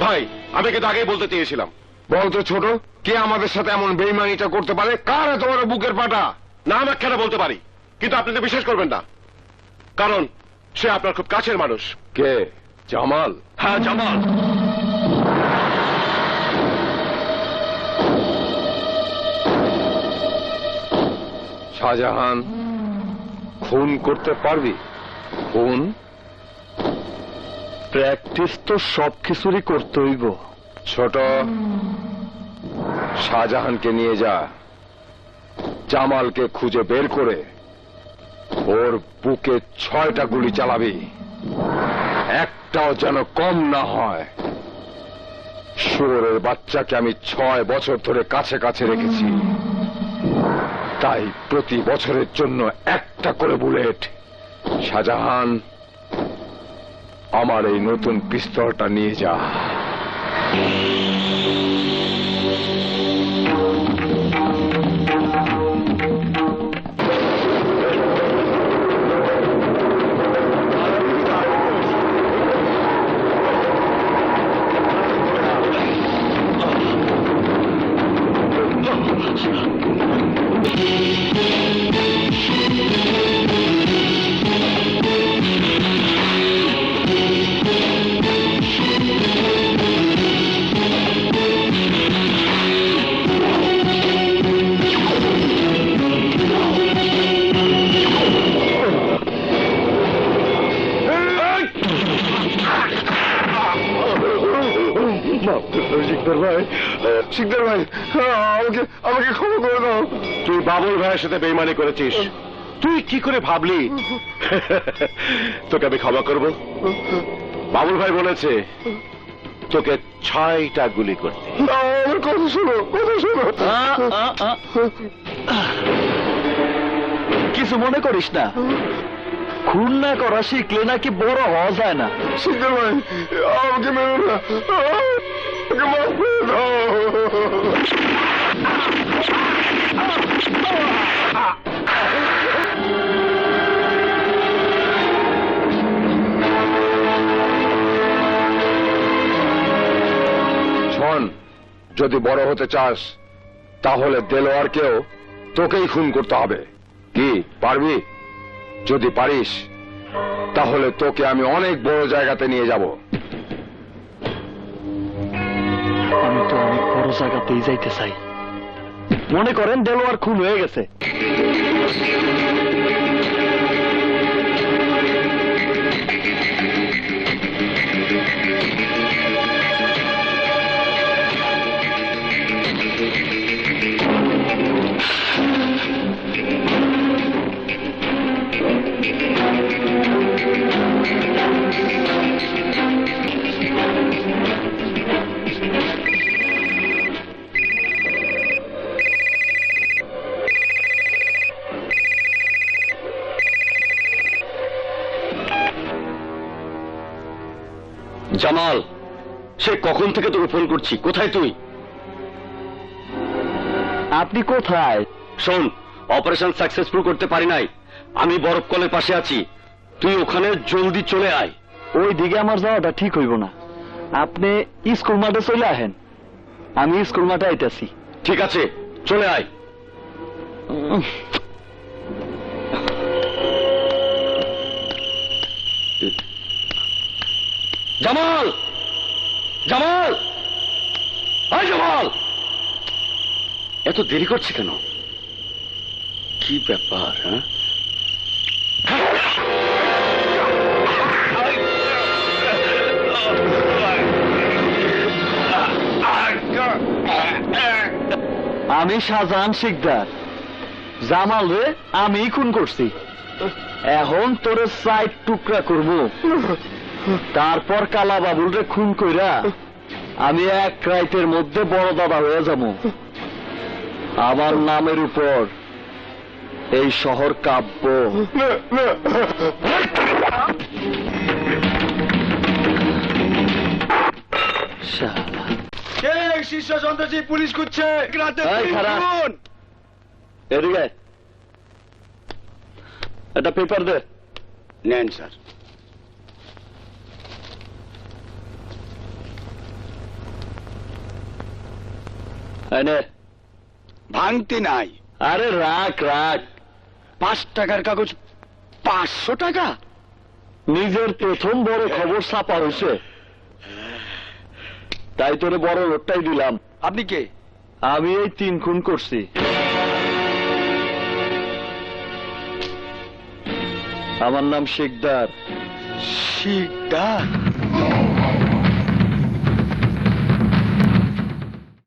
ভাই, আমি কিন্তু আগেই বলতে চেয়েছিলাম। বলতো ছোট, কে আমাদের সাথে এমন বেইমানিটা করতে পারে? কার তোমার বুকের পাটা? নাম একখানা বলতে পারি, কিন্তু আপনি তো বিশ্বাস করবেন না। কারণ, সে আপনার খুব কাছের মানুষ। কে? জামাল। হ্যাঁ জামাল। শাহজাহান, খুন করতে পারবি? খুন? প্র্যাকটিস তো সব কিছুরই করতে হইব ছোট, শাহজাহানকে নিয়ে যা। জামালকে খুঁজে বের করে ওর বুকে ছয়টা গুলি চালাবি। একটাও যেন কম না হয়। শুয়োরের বাচ্চাকে আমি ছয় বছর ধরে কাছে কাছে রেখেছি। তাই প্রতি বছরের জন্য একটা করে বুলেট। শাহজাহান আমার এই নতুন পিস্তলটা নিয়ে যা। শিকদার ভাই শিকদার ভাই আমাকে আমাকে ক্ষমা করে দাও। তুই বাবুল ভাইয়ের সাথে বেইমানি করেছিস। তুই কি করে ভাবলি? তোকে আমি ক্ষমা করব। বাবুল ভাই বলেছে তোকে ছয়টা গুলি করতে। কথা শোনো কথা শোনো। কিছু মনে করিস না। খুন না করা শিখলে নাকি বড় হওয়া যায় না। শিকদার ভাই আমাকে মেরো না। শোন, যদি বড় হতে চাস, তাহলে দেলোয়ারকেও তোকেই খুন করতে হবে। কি, পারবি? যদি পারিস, তাহলে তোকে আমি অনেক বড় জায়গাতে নিয়ে যাব। জায়গাতেই যাইতে চাই। মনে করেন দেলোয়ার খুন হয়ে গেছে। জামাল সে কখন থেকে তোকে ফোন করছি? কোথায় তুই? আপনি কোথায়? শোন অপারেশন সাকসেসফুল করতে পারি নাই। আমি বরফ কলের পাশে আছি। তুই ওখানে জলদি চলে আয়। ওই দিকে আমার যাওয়াটা ঠিক হইব না। আপনি স্কুল মাঠে চলে আহেন। আমি স্কুল মাঠে আইতাছি। ঠিক আছে চলে আয়। জামাল! জামাল! আয় জামাল! এত দেরি করছে কেন? কি ব্যাপার হ্যাঁ? আমি শাহজাহান শিকদার। জামাল রে, আমি খুন করছি। এখন তোরে সাইড টুকরা করব। তারপর কালা বাবুল রে খুন কইরা আমি এক রাইতের মধ্যে বড় দাদা হয়ে যাব। আমার নামের উপর এই শহর কাব্য। শীর্ষ সন্ত্রাসী পুলিশ এই, এদিকে একটা পেপার দে। নেন স্যার। ভাঙতি নাই। আরে রাখ রাখ। পাঁচ টাকার কাগজ পাঁচশো টাকা? নিজের প্রথম বড় খবর ছাপা হয়েছে তাই তোরে বড় লোকটাই দিলাম। আপনি কে? আমি এই তিন খুন করছি। আমার নাম শেখদার। শিকদার